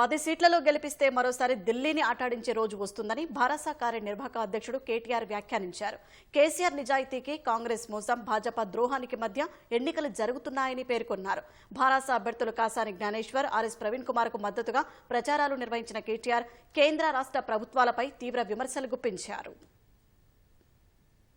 పది సీట్లలో గెలిపిస్తే మరోసారి ఢిల్లీని ఆటాడించే రోజు వస్తుందని భారసా కార్యనిర్వాహక అధ్యక్షుడు కేటీఆర్ వ్యాఖ్యానించారు. కేసీఆర్ నిజాయితీకి కాంగ్రెస్ మోసం భాజపా ద్రోహానికి మధ్య ఎన్నికలు జరుగుతున్నాయని పేర్కొన్నారు. భారసా అభ్యర్థులు కాసాని జ్ఞానేశ్వర్ ఆర్ఎస్ ప్రవీణ్ కుమార్కు మద్దతుగా ప్రచారాలు నిర్వహించిన కేటీఆర్ కేంద్ర రాష్ట్ర ప్రభుత్వాలపై తీవ్ర విమర్శలు గుప్పించారు.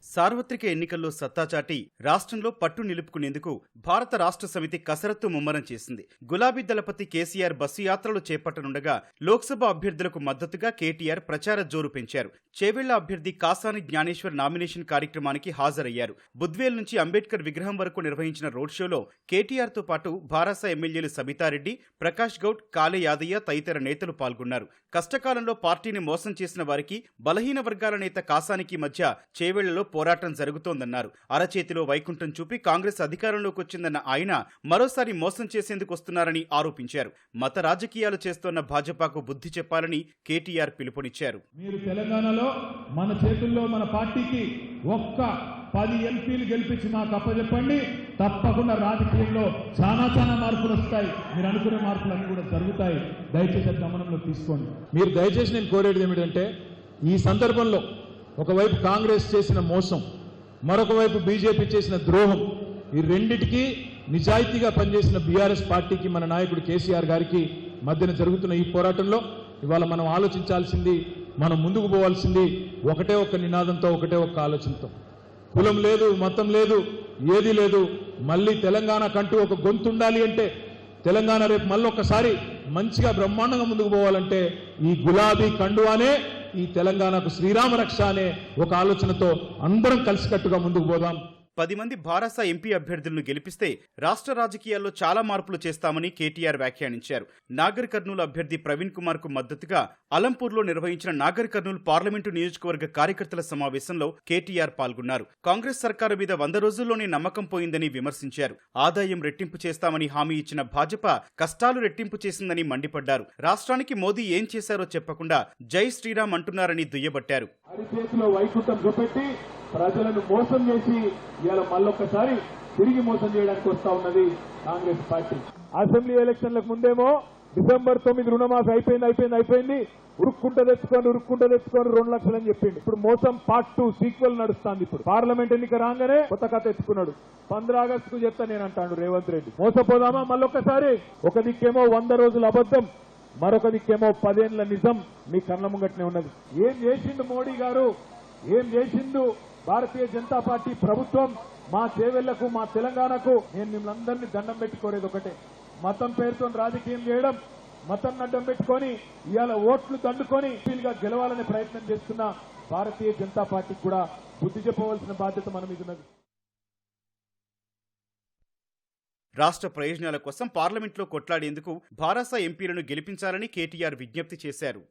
సార్వత్రిక ఎన్నికల్లో సత్తాచాటి రాష్ట్రంలో పట్టు నిలుపుకునేందుకు భారత రాష్ట్ర సమితి కసరత్తు ముమ్మరం చేసింది. గులాబీ దళపతి కేసీఆర్ బస్సు యాత్రలు చేపట్టనుండగా లోక్సభ అభ్యర్థులకు మద్దతుగా కేటీఆర్ ప్రచార జోరు పెంచారు. చేవెళ్ళ అభ్యర్థి కాసాని జ్ఞానేశ్వర్ నామినేషన్ కార్యక్రమానికి హాజరయ్యారు. బుద్వేల్ నుంచి అంబేద్కర్ విగ్రహం వరకు నిర్వహించిన రోడ్ షోలో కేటీఆర్తో పాటు భారస ఎమ్మెల్యేలు సబితారెడ్డి ప్రకాష్ గౌడ్ కాలే యాదయ్య తదితర నేతలు పాల్గొన్నారు. కష్టకాలంలో పార్టీని మోసం చేసిన వారికి బలహీన వర్గాల నేత కాసానికి మధ్య చేవెళ్ళలో పోరాటం జరుగుతోందన్నారు. అరచేతిలో వైకుంఠం చూపి కాంగ్రెస్ అధికారంలోకి వచ్చిందన్న ఆయన మరోసారి మోసం చేసేందుకు వస్తున్నారని ఆరోపించారు. మత రాజకీయాలు చేస్తోన్న భాజపాకు బుద్ధి చెప్పాలని కేటీఆర్ పిలుపునిచ్చారు. మీరు తెలంగాణలో మన చేతుల్లో మన పార్టీకి ఒక్క పది ఎంపీలు గెలిపించి మాకు అప్పచెప్పండి తప్పకుండా రాజకీయంలో చాలా చాలా మార్పులు వస్తాయి. మీరు అనుకునే మార్పులు అన్ని కూడా జరుగుతాయి. దయచేసి గమనంలో తీసుకోండి. మీరు దయచేసి నేను కోరేది ఏమిటంటే ఈ సందర్భంలో ఒకవైపు కాంగ్రెస్ చేసిన మోసం మరొక వైపు బీజేపీ చేసిన ద్రోహం ఈ రెండిటికి నిజాయితీగా పనిచేసిన బీఆర్ఎస్ పార్టీకి మన నాయకుడు కేసీఆర్ గారికి మధ్యన జరుగుతున్న ఈ పోరాటంలో ఇవాళ మనం ఆలోచించాల్సింది మనం ముందుకు పోవాల్సింది ఒకటే ఒక్క నినాదంతో ఒకటే ఒక్క ఆలోచనతో. కులం లేదు మతం లేదు ఏది లేదు మళ్ళీ తెలంగాణ కంటూ ఒక గొంతు ఉండాలి అంటే తెలంగాణ రేపు మళ్ళీ ఒక్కసారి మంచిగా బ్రహ్మాండంగా ముందుకు పోవాలంటే ఈ గులాబీ కండువానే ఈ తెలంగాణకు శ్రీరామ రక్ష అనే ఒక ఆలోచనతో అందరం కలిసికట్టుగా ముందుకు పోదాం. పది మంది భారస ఎంపీ అభ్యర్థులను గెలిపిస్తే రాష్ట్ర రాజకీయాల్లో చాలా మార్పులు చేస్తామని కేటీఆర్ వ్యాఖ్యానించారు. నాగర్ కర్నూలు అభ్యర్థి ప్రవీణ్ కుమార్కు మద్దతుగా అలంపూర్లో నిర్వహించిన నాగర్ కర్నూలు పార్లమెంటు నియోజకవర్గ కార్యకర్తల సమావేశంలో కేటీఆర్ పాల్గొన్నారు. కాంగ్రెస్ సర్కారు మీద వంద రోజుల్లోనే నమ్మకం పోయిందని విమర్శించారు. ఆదాయం రెట్టింపు చేస్తామని హామీ ఇచ్చిన భాజపా కష్టాలు రెట్టింపు చేసిందని మండిపడ్డారు. రాష్ట్రానికి మోదీ ఏం చేశారో చెప్పకుండా జై శ్రీరామ్ అంటున్నారని దుయ్యబట్టారు. ప్రజలను మోసం చేసి ఇవాళ మళ్ళొక్కసారి తిరిగి మోసం చేయడానికి వస్తా ఉన్నది కాంగ్రెస్ పార్టీ. అసెంబ్లీ ఎలక్షన్లకు ముందేమో డిసెంబర్ తొమ్మిది రుణమాఫీ అయిపోయింది అయిపోయింది అయిపోయింది. ఉరుక్కుంట తెచ్చుకోండి ఉరుక్కుంట తెచ్చుకోండి రెండు లక్షలు అని చెప్పిండు. ఇప్పుడు మోసం పార్ట్ టూ సీక్వెల్ నడుస్తుంది ఇప్పుడు. పార్లమెంట్ ఎన్నిక రాగానే కొత్త కథ తెచ్చుకున్నాడు. పంద్ర ఆగస్టు కు చెప్తా నేను అంటాడు రేవంత్ రెడ్డి. మోసపోదామా మళ్ళొక్కసారి? ఒక దిక్కేమో వంద రోజుల అబద్ధం మరొక దిక్కేమో పదేళ్ళ నిజం మీ కళ్ళ ముంగట్నే ఉన్నది. ఏం చేసిండు మోడీ గారు? ఏం చేసిండు? భారతీయ జనతా పార్టీ ప్రభుత్వం మా చేవెళ్ళకు మా తెలంగాణకు నేను మిమ్మల్ని దండం పెట్టుకోలేదు ఒకటే. మతం పేరుతో రాజకీయం చేయడం మతం అడ్డం పెట్టుకొని ఇవాళ ఓట్లు దండుకొని వీలుగా గెలవాలనే ప్రయత్నం చేస్తున్న భారతీయ జనతా పార్టీకి కూడా బుద్ధి చెప్పవలసిన బాధ్యత మన మీద ఉన్నది. రాష్ట్ర ప్రయోజనాల కోసం పార్లమెంట్లో కొట్లాడేందుకు భారస ఎంపీలను గెలిపించాలని కేటీఆర్ విజ్ఞప్తి చేశారు.